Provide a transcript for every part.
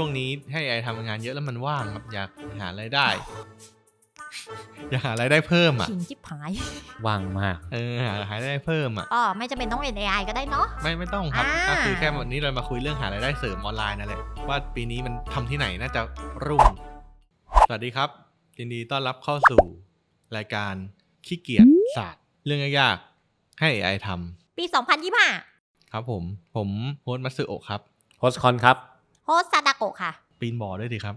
ช่วงนี้ให้ไอทำงานเยอะแล้วมันว่างครับอยากหารายได้ อยากหารายได้เพิ่มอะขิงชิบหายว่างมาก เออหาหารายได้เพิ่มอะอ๋อไม่จำเป็นต้องเป็น AI ก็ได้เนาะ ไม่ไม่ต้องครับอ่า ก็คือแค่วันนี้เรามาคุยเรื่องหารายได้เสริมออนไลน์นั่นแหละว่าปีนี้มันทำที่ไหนน่าจะรุ่ง สวัสดีครับ ยินดีต้อนรับเข้าสู่รายการขี้เกียจศาสตร์เรื่องยากๆให้ AI ทปี 2025ำครับผมผมโฮสต์มัตสึโอะครับ โฮสคอนครับ โฮสซาดาโกะค่ะ ปีนบ่อด้วยดิครับ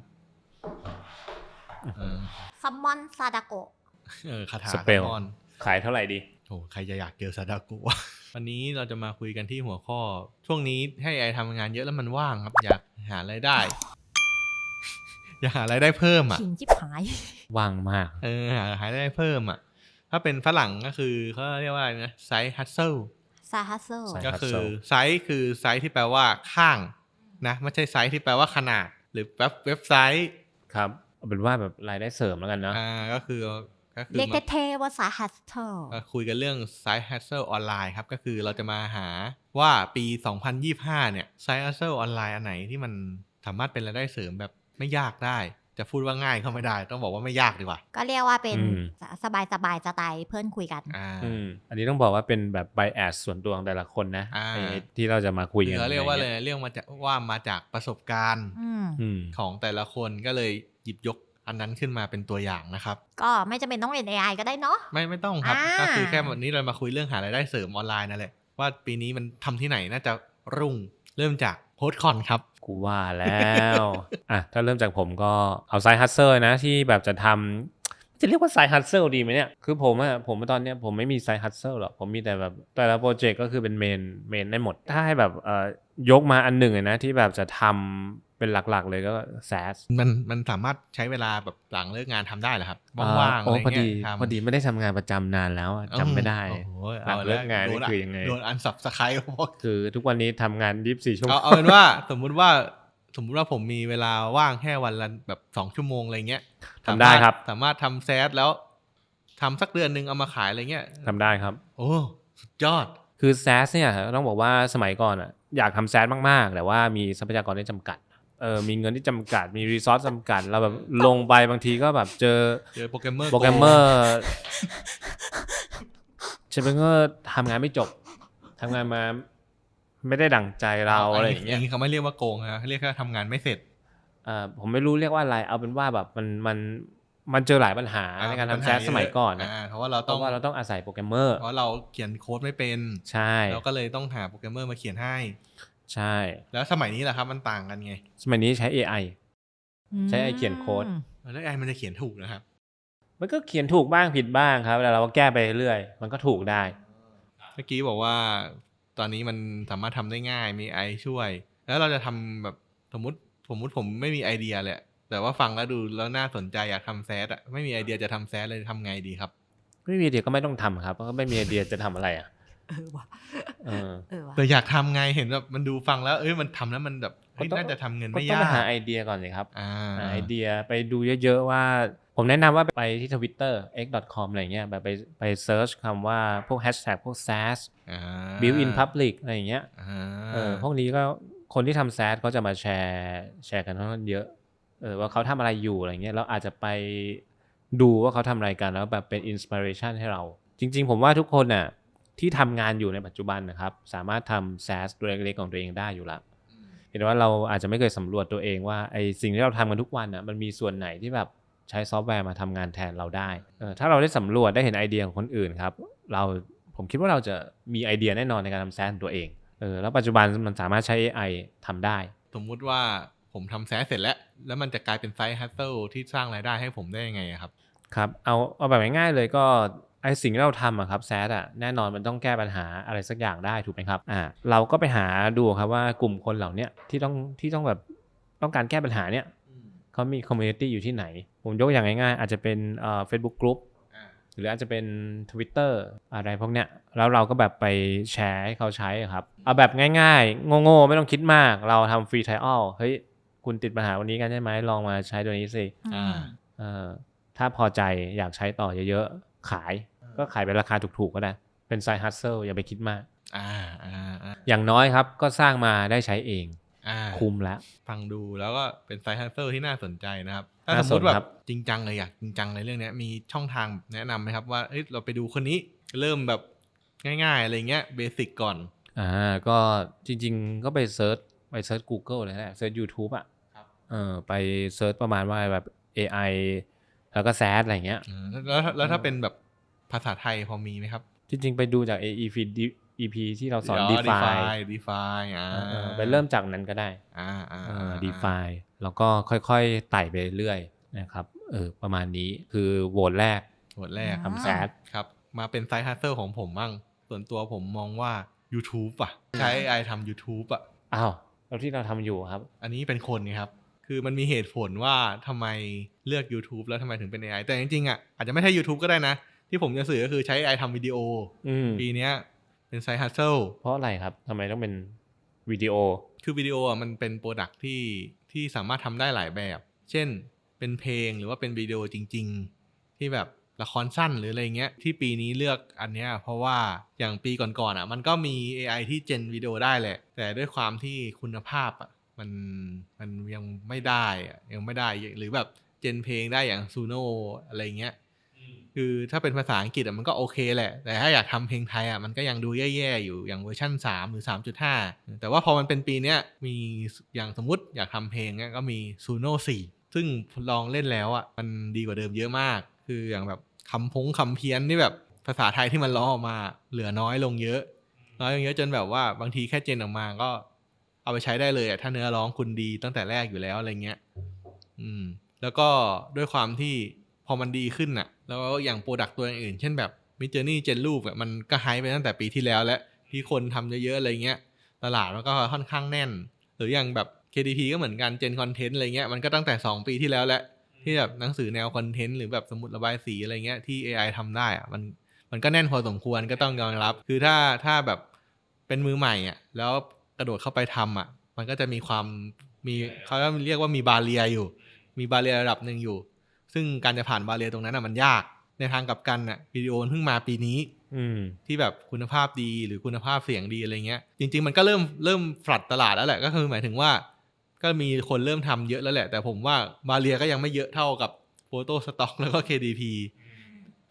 เออซัมมอนซาดาโกะ เออคาถาสเปลแซลมอนขายเท่าไหร่ดี โอ้ใครจะอยากเจอซาดากุวะวันนี้เราจะมาคุยกันที่หัวข้อ ช่วงนี้ให้ไอทำงานเยอะแล้วมันว่างครับ อยากหารายได้ อยากหารายได้เพิ่มอะ ขิงชิบหาย ว่างมาก เออหาหารายได้เพิ่มอะ ถ้าเป็นฝรั่งก็คือเขาเรียกว่าอะไรนะไซส์ฮัตเซิล ซาฮัสเซล Side ก็คือ hustle ไซส์คือไซส์ที่แปลว่าข้าง นะไม่ใช่ไซส์ที่แปลว่าขนาด หรือเว็บเว็บไซต์ครับเอาเป็นว่าแบบรายได้เสริมแล้วกันเนาะอ่าก็คือก็คือเรียกมาเท่ๆว่าซาฮัสเซลมาคุยกันเรื่อง Side Hustle ออนไลน์ครับ ก็คือเราจะมาหาว่าปี 2025 เนี่ย Side Hustle ออนไลน์อันไหนที่มันสามารถเป็นรายได้เสริมแบบไม่ยากได้ จะพูดว่าง่ายก็ไม่ได้ ต้องบอกว่าไม่ยากดีกว่า ก็เรียกว่าเป็นสบายสบายๆสไตล์เพื่อนคุยกัน อ่า อืมอันนี้ต้องบอกว่าเป็นแบบไบแอสส่วนตัวของแต่ละคนนะอ่า ไอ้ที่เราจะมาคุยกันเขาเรียกว่าอะเลไรยงี้เรื่องมาจากว่ามาจากประสบการณ์อืมอืม ของแต่ละคนก็เลยหยิบยกอันนั้นขึ้นมาเป็นตัวอย่างนะครับ ก็ไม่จำเป็นต้องเป็น AI ก็ได้เนาะ ไม่ไม่ต้องครับ อ่า ก็คือแค่วันนี้เรามาคุยเรื่องหารายได้เสริมออนไลน์นั่นแหละว่าปีนี้มันทำที่ไหนน่าจะรุ่งเริ่มจากโพสคอนครับ กูว่าแล้วอะถ้าเริ่มจากผมก็เอาไซฮัสเซอร์นะที่แบบจะทำจะเรียกว่าไซฮัสเซลดีไหมเนี่ย คือผมอะผมตอนเนี้ยผมไม่มีไซฮัสเซลหรอก ผมมีแต่แบบแต่ละโปรเจกต์ก็คือเป็นเมนเมนได้หมด ถ้าให้แบบเอ่อยกมาอันหนึ่งนะที่แบบจะทำ เป็นหลักๆ เลยก็แซสมันมันสามารถใช้เวลาแบบหลังเลิกงานทำได้เหรอครับว่างๆโอ้อะไรพอเงี้ดียทำพอดีไม่ได้ทำงานประจำนานแล้วอะจำไม่ได้โอ้โหหลังเอาเลิกงานนี่โดะคือยังไงโดนอันสับสไครต์คือทุกวันนี้ทำงาน24ชั่วโมเอางเอาเป็นว่าสมมุติว่าสมมุติว่าผมมีเวลาว่างแค่วันละแบบสองชั่วโมงอะไรเงี้ยทำได้ครับ สามารถทำแซดแล้วทำสักเดือนหนึ่งเอามาขายอะไรเงี้ยทำได้ครับ โอ้สุดยอดคือแซสเนี่ยต้องบอกว่าสมัยก่อนอะอยากทำแซสมากๆ แต่ว่ามีทรัพยากรที่จำกัด เออมีเงินที่จำกัดมีรีซอสจำกัดเราแบบลงไปบางทีก็แบบเจอเจอโปรแกรมเมอร์โปรแกรมเมอร์เชฟเปอร์ทำงานไม่จบทำงานมาไม่ได้ดั่งใจเราอะไรอย่างเงี้ยนี้เขาไม่เรียกว่าโกงนะเขาเรียกแค่ทำงานไม่เสร็จเอ่อผมไม่รู้เรียกว่าอะไรเอาเป็นว่าแบบมันมันมันเจอหลายปัญหาในการทำแซสสมัยก่อนนะาเพราะว่าเราเพต้องราะว่าเราต้องอาศัยโปรแกรมเมอร์เพราะเราเขียนโค้ดไม่เป็น ใช่เราก็เลยต้องหาโปรแกรมเมอร์มาเขียนให้ ใช่ แล้วสมัยนี้แหละครับมันต่างกันไง สมัยนี้ใช้ AI ใช้ไอ้เขียนโค้ดอืมแล้วไอ้มันจะเขียนถูกนะครับ มันก็เขียนถูกบ้างผิดบ้างครับแล้วเราก็แก้ไปเรื่อยมันก็ถูกได้ เมื่อกี้บอกว่าตอนนี้มันสามารถทำได้ง่ายมีไอช่วย แล้วเราจะทำแบบสมมติสมมติผมไม่มีไอเดียเลยอะแต่ว่าฟังแล้วดูแล้วน่าสนใจอยากทำแซดอะไม่มีไอเดียจะทำแซดเลยทำไงดีครับ ไม่มีไอเดียก็ไม่ต้องทำครับเพราะก็ไม่มีไอเดียจะทำอะไรอะ เออว่ะเออเออว่ะแต่อยากทำไงเห็นแบบมันดูฟังแล้ว เอ้ยมันทำแล้วมันแบบเฮ้ยก็ต้องน่าจะทำเงินก็ไม่ต้องยาไปกหาไอเดียก่อนเลยครับอ่าหาไอเดียไปดูเยอะ ๆ ว่า ผมแนะนำว่าไปที่ทวิตเตอร์ x.com อะไรเงี้ยแบบไปไปเซิร์ชคำว่าพวกแฮชแท็กพวก SaaS อ่า build in public อะไรอย่างเงี้ยอ่าเออพวกนี้ก็คนที่ทำ SaaS ก็จะมาแชร์แชร์กันค่อนข้างเยอะเออว่าเขาทำอะไรอยู่อะไรเงี้ยเราอาจจะไปดูว่าเขาทำอะไรกันแล้วแบบเป็นอินสปิเรชันให้เรา จริง ๆ ผมว่าทุกคนน่ะ ที่ทำงานอยู่ในปัจจุบันนะครับ สามารถทำ SaaS ตัวเล็กๆของตัวเองได้อยู่ละเห็นว่าเราอาจจะไม่เคยสำรวจตัวเองว่าไอสิ่งที่เราทำกันทุกวันอะมันมีส่วนไหนที่แบบใช้ซอฟต์แวร์มาทำงานแทนเราได้เออถ้าเราได้สำรวจได้เห็นไอเดียของคนอื่นครับเราผมคิดว่าเราจะมีไอเดียแน่นอนในการทำแซนตัวเองเออแล้วปัจจุบันมันสามารถใช้ AI ทำได้ สมมุติว่าผมทำแซดเสร็จแล้ว แล้วมันจะกลายเป็นไซต์ฮัตเซิลที่สร้างรายได้ให้ผมได้ยังไงอะครับ ครับ เอาเอาแบบง่ายๆเลยก็ ไอสิ่งที่เราทำอะครับแซดอะแน่นอนมันต้องแก้ปัญหาอะไรสักอย่างได้ถูกไหมครับอ่าเราก็ไปหาดูครับว่ากลุ่มคนเหล่าเนี้ยที่ต้องที่ต้องแบบต้องการแก้ปัญหาเนี้ยเขามีคอมมูนิตี้อยู่ที่ไหน ผมยกอย่างง่ายๆ อาจจะเป็นเอ่อ Facebook Group หรืออาจจะเป็น Twitter อะไรพวกเนี้ยแล้วเราก็แบบไปแชร์ให้เขาใช้อะครับ เอาแบบง่ายๆ โง่ๆ ไม่ต้องคิดมากเราทำฟรีไทอลเฮ้ย คุณติดปัญหาวันนี้กันใช่ไหมลองมาใช้ตัวนี้สิอ่าเออถ้าพอใจอยากใช้ต่อเยอะๆ ขาย ก็ขายเป็นราคาถูกๆก็ได้ เป็นไซ d ์ฮัสเซลอย่าไปคิดมากอ่าอ่าอ่าอย่างน้อยครับก็สร้างมาได้ใช้เองอ่าคุ้มแล้ว ฟังดูแล้วก็เป็นไซ d ์ฮั s เซอร์ที่น่าสนใจนะครับ ถ้าน่าสมมติแบสนครับบจริงจังเลยอยากจริงจังในเรื่องเนี้ยมีช่องทางแนะนำไหมครับว่าเอ้ยเราไปดูคนนี้เริ่มแบบง่ายๆ อะไรเงี้ยเบสิกก่อนอ่าก็จริง ๆ ก็ไปเซิร์ชไปเซิร์ช Google เลยแหละเซิร์ช YouTube อะครับเออไปเซิร์ชประมาณว่าแบบ AI แล้วก็แซดอะไรเงี้ยอืมแล้วแล้วแล้วถ้าเป็นแบบ ภาษาไทยพอมีไหมครับ จริง ๆ ไปดูจาก AEP EP ที่เราสอนดี DeFi ฟายดีฟายอ่าเออไปเริ่มจากนั้นก็ได้อ่าอ่าเออ DeFi แล้วก็ค่อยๆไต่ไปเรื่อยๆนะครับเออประมาณนี้คือโหวตแรกหมดแรกอ่าทำแซดครับ มาเป็นไซ d ์ฮั s เซอร์ของผมบ้างส่วนตัวผมมองว่า YouTube อะ ใช้ AI ทำ YouTube อะอ้าวแล้วที่เราทำอยู่ครับ อันนี้เป็นคนไงครับคือมันมีเหตุผลว่าทำไมเลือก YouTube แล้วทำไมถึงเป็น AI แต่จริงๆอะอาจจะไม่ใช่ YouTube ก็ได้นะ ที่ผมจะสื่อก็คือใช้ AI ทำวิดีโออืมปีเนี้ยเป็นไซ d ์ฮั s เซลเพราะอะไรครับทำไมต้องเป็นวิดีโอ คือวิดีโออะมันเป็นโปรดักที่ที่สามารถทำได้หลายแบบ เช่นเป็นเพลงหรือว่าเป็นวิดีโอจริง ๆ ที่แบบละครสั้นหรืออะไรเงี้ยที่ปีนี้เลือกอันเนี้ยเพราะว่าอย่างปีก่อนๆอะ มันก็มี AI ที่เจนวิดีโอได้แหละ แต่ด้วยความที่คุณภาพอะมันมันยังไม่ได้อะยังไม่ได้หรือแบบเจนเพลงได้อย่างซูโนอะไรเงี้ย คือถ้าเป็นภาษาอังกฤษมันก็โอเคแหละ แต่ถ้าอยากทำเพลงไทยอะมันก็ยังดูแย่ๆอยู่อย่างเวอร์ชั่น 3 หรือ 3.5 แต่ว่าพอมันเป็นปีเนี้ยมีอย่างสมมติอยากทำเพลงเนี้ยก็มี Suno 4ซึ่งลองเล่นแล้วอะมันดีกว่าเดิมเยอะมาก คืออย่างแบบคำพงคำเพี้ยนที่แบบภาษาไทยที่มันร้องออกมาเหลือน้อยลงเยอะ น้อยลงเยอะจนแบบว่าบางทีแค่เจนออกมาก็เอาไปใช้ได้เลยอะถ้าเนื้อร้องคุณดีตั้งแต่แรกอยู่แล้วอะไรเงี้ย อืม แล้วก็ด้วยความที่ พอมันดีขึ้นน่ะแล้วอย่างโปรดักตัวอื่น เช่นแบบมิจ o นี่เจนรูปอะมันก็ไฮไปตั้งแต่ปีที่แล้วแล้วที่คนทำเยอะๆอะไรเงี้ยตลาดมันก็ค่อนข้างแน่น หรืออย่างแบบ KDP ก็เหมือนกันเจนคอนเทนต์อะไรเงี้ยมันก็ตั้งแต่ 2 ปีที่แล้วแหละที่แบบหนังสือแนวคอนเทนต์หรือแบบสมุดระบายสีอะไรเงี้ยที่ AI ทำได้อะมันมันก็แน่นพอสมควรก็ต้องยอมรับ คือถ้าถ้าแบบเป็นมือใหม่อะแล้วกระโดดเข้าไปทำอะมันก็จะมีความมีเขาเรียกว่ามีบาเรียอยู่ มีบาเรียระดับหนึ่งอยู่ ซึ่งการจะผ่านบาเรียตรงนั้นอะมันยากในทางกลับกันอะวิดีโอมันเพิ่งมาปีนี้ อืมที่แบบคุณภาพดีหรือคุณภาพเสียงดีอะไรเงี้ย จริง ๆ มันก็เริ่มเริ่มฝัดตลาดแล้วแหละก็คือหมายถึงว่า ก็มีคนเริ่มทำเยอะแล้วแหละ แต่ผมว่าบาเรียก็ยังไม่เยอะเท่ากับโฟโต้สต็อกแล้วก็ KDP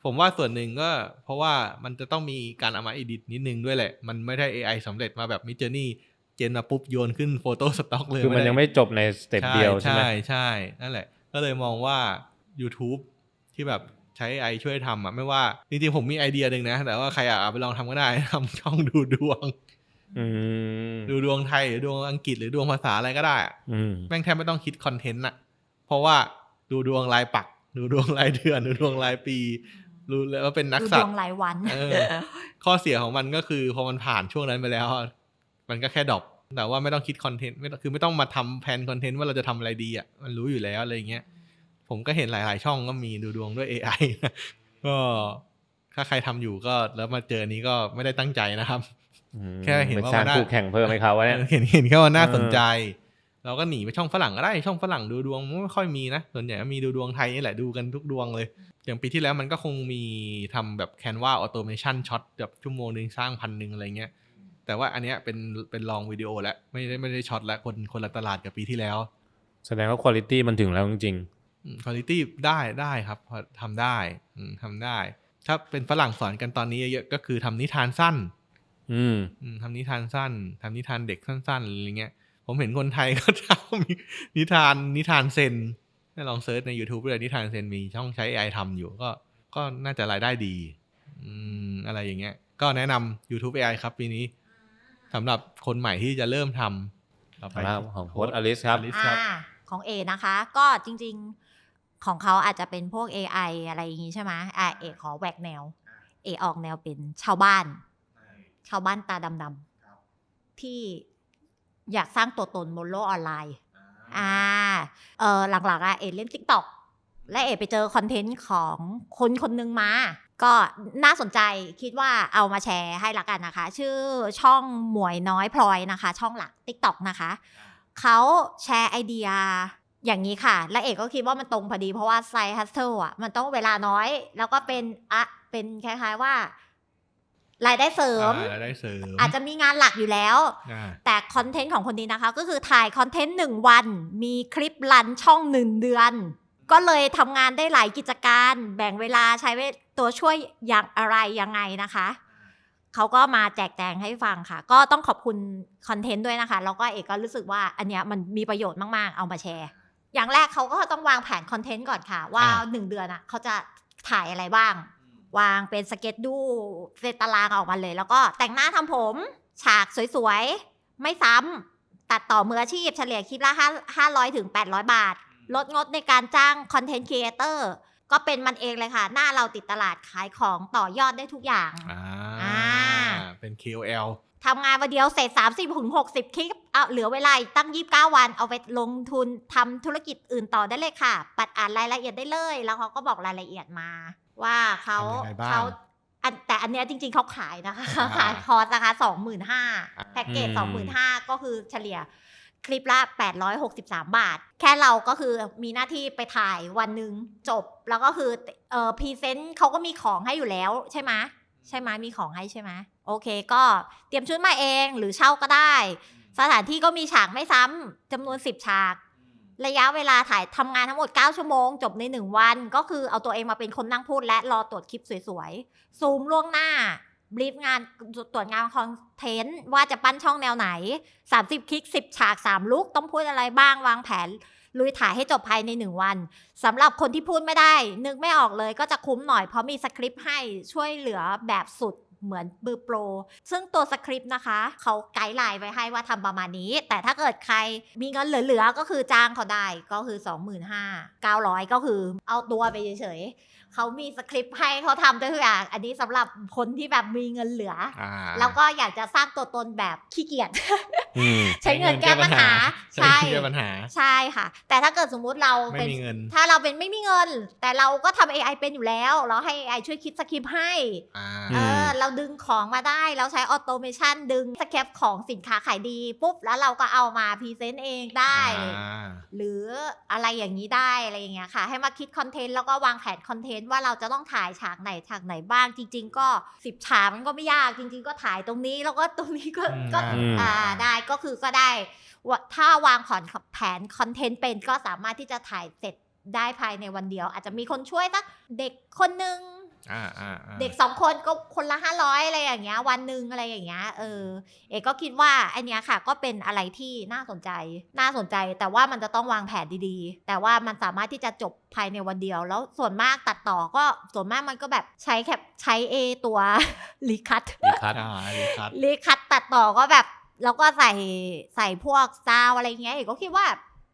ผมว่าส่วนหนึ่งก็เพราะว่ามันจะต้องมีการเอามาอิดิทนิดนึงด้วยแหละ มันไม่ได้ AI สำเร็จมาแบบมิจ o นี่เจนมาปุ๊บโยนขึ้นโฟโต้สต็อกเลยคือมันด้ยังไม่จบในสเต็ปเดียวใช่ไหมใช่ใช่นั่นแหละ ก็เลยมองว่า YouTube ที่แบบใช้ AI ช่วยทำอะไม่ว่าจริงๆผมมีไอเดียหนึ่งนะ แต่ว่าใครอยากเอาไปลองทำก็ได้ทำช่องดูดวงอืมดูดวงไทยหรือดวงอังกฤษหรือดวงภาษาอะไรก็ได้อะอืมแม่งแทบไม่ต้องคิดคอนเทนต์อะเพราะว่าดูดวงรายปัก ดูดวงรายเดือน ดูดวงรายปีรู้แล้วว่าเป็นนักดูสัดตวงว์รายวันเออข้อเสียของมันก็คือพอมันผ่านช่วงนั้นไปแล้วอะมันก็แค่ดรอปแต่ว่าไม่ต้องคิดคอนเทนต์ไม่ต้องคือไม่ต้องมาทำแผนคอนเทนต์ว่าเราจะทำอะไรดีอะมันรู้อยู่แล้วอะไรอย่างเงี้ย ผมก็เห็นหลาย ๆ ช่องก็มีดูดวงด้วย AI นะก็ถ้าใครทำอยู่ก็แล้วมาเจอนี้ก็ไม่ได้ตั้งใจนะครับอืมแค่เห็นว่าไปสร้างมันน่าคู่แข่งเพิ่มให้เขาวะเนี่ยเห็นเห็นแค่ว่าน่าสนเออใจ เราก็หนีไปช่องฝรั่งก็ได้ช่องฝรั่งดูดวงไม่ค่อยมีนะส่วนใหญ่ก็มีดูดวงไทยนี่แหละดูกันทุกดวงเลย อย่างปีที่แล้วมันก็คงมีทำแบบแคนวาออโตเมชันช็อตแบบชั่วโมงหนึ่งสร้างพันหนึ่งอะไรเงี้ยแต่ว่าอันเนี้ยเป็นเป็นลองวิดีโอแล้วไม่ได้ไม่ได้ช็อตแล้วคนคนละตลาดกับปีที่แล้ว แสดงว่าคุณภาพมันถึงแล้วจริง คุณภาพได้ได้ครับพอทำได้อืมทำได้ ถ้าเป็นฝรั่งสอนกันตอนนี้เยอะๆก็คือทำนิทานสั้นๆอืมอืมทำนิทานสั้นทำนิทานเด็กสั้นๆอะไรเงี้ย ผมเห็นคนไทยก็ทำนิทานนิทานเซนถ้าลองเซิร์ชใน YouTube เลยนิทานเซนมีช่องใช้ AI ทำอยู่ก็ก็น่าจะรายได้ดี อืมอะไรอย่างเงี้ย ก็แนะนำ YouTube AI ครับปีนี้สำหรับคนใหม่ที่จะเริ่มทำต่อไปครับของโค้ดอลิสครับอลิสอ่าของเอนะคะ ก็จริง ๆ ของเขาอาจจะเป็นพวก AI อะไรอย่างงี้ใช่ไหมอะเอขอแหวกแนว เอออกแนวเป็นชาวบ้าน ชาวบ้านตาดำๆที่อยากสร้างตัวตนบนโลกออนไลน์ อ่า เออหลักๆอะเอเล่น t ิ k t o k และเอไปเจอคอนเทนต์ของคนคนหนึงมา ก็น่าสนใจคิดว่าเอามาแชร์ให้ละกันนะคะ ชื่อช่องหมวยน้อยพลอยนะคะ ช่องหลัก TikTok นะคะ เขาแชร์ไอเดีย อย่างนี้ค่ะ และเอกก็คิดว่ามันตรงพอดีเพราะว่าไซฮัสเซิลอะมันต้องเวลาน้อย แล้วก็เป็นอะเป็นคล้าย ๆว่ารายได้เสริมอ่ารายได้เสริม อาจจะมีงานหลักอยู่แล้วอ่าแต่คอนเทนต์ของคนนี้นะคะ ก็คือถ่ายคอนเทนต์หนึ่งวัน มีคลิปรันช่องหนึ่งเดือน ก็เลยทำงานได้หลายกิจการ แบ่งเวลาใช้เวตัวช่วยอย่างอะไรยังไงนะคะ เขาก็มาแจกแจงให้ฟังค่ะ ก็ต้องขอบคุณคอนเทนต์ด้วยนะคะ แล้วก็เอกก็รู้สึกว่าอันเนี้ยมันมีประโยชน์มาก ๆ เอามาแชร์ อย่างแรกเขาก็ต้องวางแผนคอนเทนต์ก่อนค่ะว่าอ่าหนึ่งเดือนอะเขาจะถ่ายอะไรบ้าง วางเป็นสเก็ตดูเป็นตารางออกมาเลย แล้วก็แต่งหน้าทำผม ฉากสวยๆ ไม่ซ้ำตัดต่อมืออาชีพเฉลี่ยคลิปละ5 500ถึง800บาท ลดงดในการจ้างคอนเทนต์ครีเอเตอร์ก็เป็นมันเองเลยค่ะ หน้าเราติดตลาดขายของต่อยอดได้ทุกอย่างอ่าอ่าเป็น KOL ทำงานวันเดียวเสร็จ 30ถึง60 คลิป เอาเหลือเวลาอีกตั้ง 29 วัน เอาไปลงทุนทำธุรกิจอื่นต่อได้เลยค่ะ ปัดอ่านรายละเอียดได้เลย แล้วเขาก็บอกรายละเอียดมา ว่าเขาทำยังไงบ้างเขาอันแต่อันเนี้ยจริงๆเขาขายนะคะอ่าขายคอร์สนะคะ25,000แพ็กเกจอืม25,000ก็คือเฉลี่ยคลิปละ 863 บาท แค่เราก็คือมีหน้าที่ไปถ่ายวันหนึ่งจบ แล้วก็คือเอ่อพรีเซนต์เขาก็มีของให้อยู่แล้วใช่ไหมใช่ไหมมีของให้ใช่ไหม โอเคก็เตรียมชุดมาเองหรือเช่าก็ได้ สถานที่ก็มีฉากไม่ซ้ำจำนวน 10 ฉาก ระยะเวลาถ่ายทำงานทั้งหมด 9 ชั่วโมง จบใน 1 วัน ก็คือเอาตัวเองมาเป็นคนนั่งพูดและรอตรวจคลิปสวยๆ ซูมล่วงหน้าบรีฟงานตรวจงานคอนเทนต์ว่าจะปั้นช่องแนวไหน 30 คลิก 10 ฉาก 3 ลุกต้องพูดอะไรบ้างวางแผน ลุยถ่ายให้จบภายใน 1 วันสำหรับคนที่พูดไม่ได้ นึกไม่ออกเลยก็จะคุ้มหน่อยเพราะมีสคริปต์ให้ช่วยเหลือแบบสุด เหมือนบือโปร ซึ่งตัวสคริปต์นะคะ เขาไกด์ไลน์ไว้ให้ว่าทำประมาณนี้ แต่ถ้าเกิดใครมีเงินเหลือๆ ก็คือจ้างเขาได้ก็คือ 25,900 ก็คือเอาตัวไปเฉยๆ เขามีสคริปต์ให้เขาทำด้วยทุกอย่าง อันนี้สำหรับคนที่แบบมีเงินเหลืออ่าแล้วก็อยากจะสร้างตัวตนแบบขี้เกียจอืมใช้เงินแก้ปัญหา ใช้ใช่เงินแก้ปัญหาใช่ค่ะ แต่ถ้าเกิดสมมุติเราไม่เป็นมีเงินถ้าเราเป็นไม่มีเงิน แต่เราก็ทำ AI เป็นอยู่แล้ว เราให้ AI ช่วยคิดสคริปต์ให้อ่าเออเราดึงของมาได้เราใช้ออโตเมชันดึงสแคปของสินค้าขายดีปุ๊บแล้วเราก็เอามาพรีเซนต์เองได้อ่าหรืออะไรอย่างนี้ได้อะไรอย่างเงี้ยค่ะ ให้มาคิดคอนเทนต์แล้วก็วางแผนคอนเทนต์ว่าเราจะต้องถ่ายฉากไหนฉากไหนบ้าง จริง ๆ ก็สิบฉากมันก็ไม่ยากจริง ๆ ก็ถ่ายตรงนี้แล้วก็ตรงนี้ก็อืมก็อืมอ่าได้ก็คือก็ได้ว่าถ้าวางผ่อนแผนคอนเทนต์เป็นก็สามารถที่จะถ่ายเสร็จได้ภายในวันเดียว อาจจะมีคนช่วยสักเด็กคนหนึ่งอ่าอ่าอ่า เด็กสองคนก็คนละห้าร้อยอะไรอย่างเงี้ย วันหนึ่งอะไรอย่างเงี้ยเออเอกก็คิดว่าอันเนี้ยค่ะ ก็เป็นอะไรที่น่าสนใจน่าสนใจ แต่ว่ามันจะต้องวางแผนดีๆ แต่ว่ามันสามารถที่จะจบภายในวันเดียว แล้วส่วนมากตัดต่อก็ส่วนมากมันก็แบบใช้แคปใช้เอตัวรีคัตดีคัดอ่าดีครับรีคัตตัดต่อก็แบบแล้วก็ใส่ใส่พวกซาวอะไรเงี้ยเอกก็คิดว่า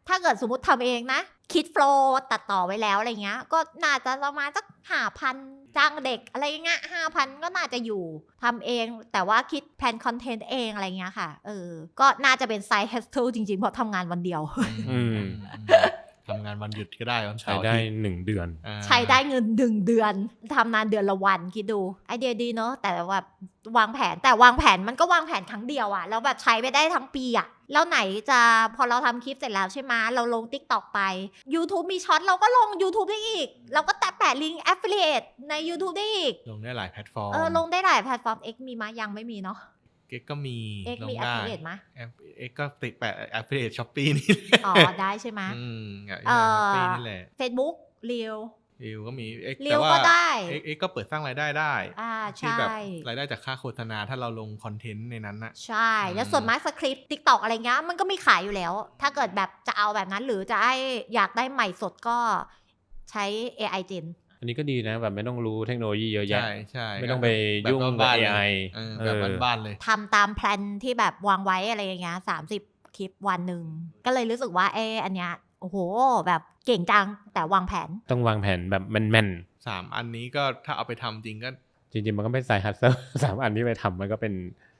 ถ้าเกิดสมมติทำเองนะ คิดโฟล์ตัดต่อไว้แล้วอะไรเงี้ย ก็น่าจะประมาณสักห้าพันจ้างเด็กอะไรเงี้ยห้าพันก็น่าจะอยู่ทำเอง แต่ว่าคิดแผนคอนเทนต์เองอะไรเงี้ยค่ะ เออ ก็น่าจะเป็นไซด์ h ฮส l จริงๆ เพราะทำงานวันเดียวอืม ทำงานวันหยุดก็ได้วันใช้เสาร์ได้อาทิตย์หนึ่งเดือน อ่าใช้ได้เงินหนึ่งเดือนทำนานเดือนละวันคิดดูไอเดียดีเนาะแต่ว่าวางแผนแต่วางแผนมันก็วางแผนครั้งเดียวอะแล้วแบบใช้ไปได้ทั้งปีอะแล้วไหนจะพอเราทำคลิปเสร็จแล้วใช่ไหมเราลง t ิ k t o k ไป YouTube มีช็อตเราก็ลง YouTube ได้อีก เราก็แตะแปะลิงก์ affiliate ใน YouTube ได้อีก ลงได้หลายแพลตฟอร์ม เออลงได้หลายแพลตฟอร์ม X มีมะยังไม่มีเนาะ เอ็กก็มี X ลงมีได้ affiliate มะเอ็กก็ติดแปะแอปพลิเคชันช้อปปี้นี่แหละอ๋อ ได้ใช่ไหมอืมอะเอ่อช้อปปี้นี่แหละ Facebook เรียวริวก็มีเอ็กเรีแต่ยวว่าก็ได้เอ็กเอ็กก็เปิดสร้างรายได้ได้ อ่าที่ใช่แบบรายได้จากค่าโฆษณาถ้าเราลงคอนเทนต์ในนั้นน่ะใช่ แล้วอืมส่วนมากสคริปต์ทิกตอกอะไรเงี้ยมันก็มีขายอยู่แล้ว ถ้าเกิดแบบจะเอาแบบนั้นหรือจะให้อยากได้ใหม่สดก็ใช้ AI Gen อันนี้ก็ดีนะแบบไม่ต้องรู้เทคโนโลยีเยอะแยะใช่ใช่ไม่ต้องไปแบบยุ่งกับบ้านๆเลย AI เออเอแบบอบ้านๆเลยทำตามแพลนที่แบบวางไว้อะไรอย่างเงี้ยสามสิบคลิปวันหนึ่ง ก็เลยรู้สึกว่าเอออันเนี้ยโอ้โห แบบเก่งจังแต่วางแผน ต้องวางแผนแบบแม่นสามอันนี้ก็ถ้าเอาไปทำจริงก็ๆจริง ๆ มันก็เป็นไซฮัสเซอร์สามอันที่ไปทำมันก็เป็น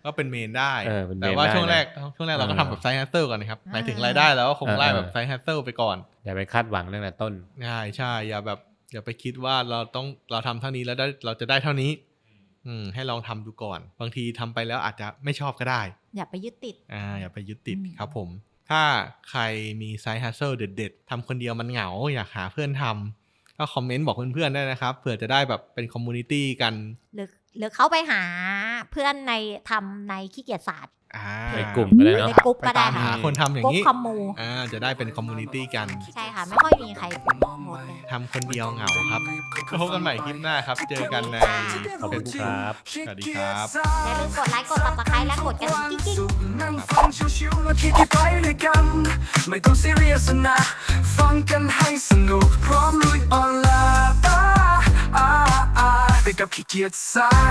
ก็เป็นเมนได้เออเป็นเมนแต่ว่าได้ช่วงแรกนะช่วงแรกเราก็เออทำแบบไซฮัสเซิลก่อนนะครับอ่าหมายถึงรายได้แล้วก็คงไล่เออแบบไซฮัสเซิลไปก่อนอย่าไปคาดหวังเรื่องแต่ต้นใช่ใช่อย่าแบบ อย่าไปคิดว่าเราต้องเราทำเท่านี้แล้วได้เราจะได้เท่านี้ อืมให้ลองทำดูก่อน บางทีทำไปแล้วอาจจะไม่ชอบก็ได้ อย่าไปยึดติดอ่าอย่าไปยึดติดอืมครับผม ถ้าใครมีไซต์ฮัสเซิลเด็ดๆทำคนเดียวมันเหงา อยากหาเพื่อนทำก็คอมเมนต์บอกเพื่อนๆได้นะครับเผื่อจะได้แบบเป็นคอมมูนิตี้กันหรือ หรือเข้าไปหาเพื่อนในทำในขี้เกียจศาสตร์อ่าในกลุ่มก็ได้เนอะในกลุ่มก็ได้ไปตามค่ะหาคนทำอย่างกลุ่มนี้คอมมูอ่าจะได้เป็นคอมมูนิตี้กัน ใช่ค่ะ ไม่ค่อยมีใครโพสต์เลยทำคนเดียวเหงาครับพบกันใหม่คลิปหน้าครับ เจอกันในขอบคุณครับสวัสดีครับอย่าลืมกดไลค์กด subscribe และกดกระดิ่งกิ๊งๆนั่งฟังชิวๆแล้วคิดที่ไปด้วยกันไม่ต้องซีเรียสนะฟังกันให้สนุกพร้อมลุยออนไลน์ อ่าอ่าอ่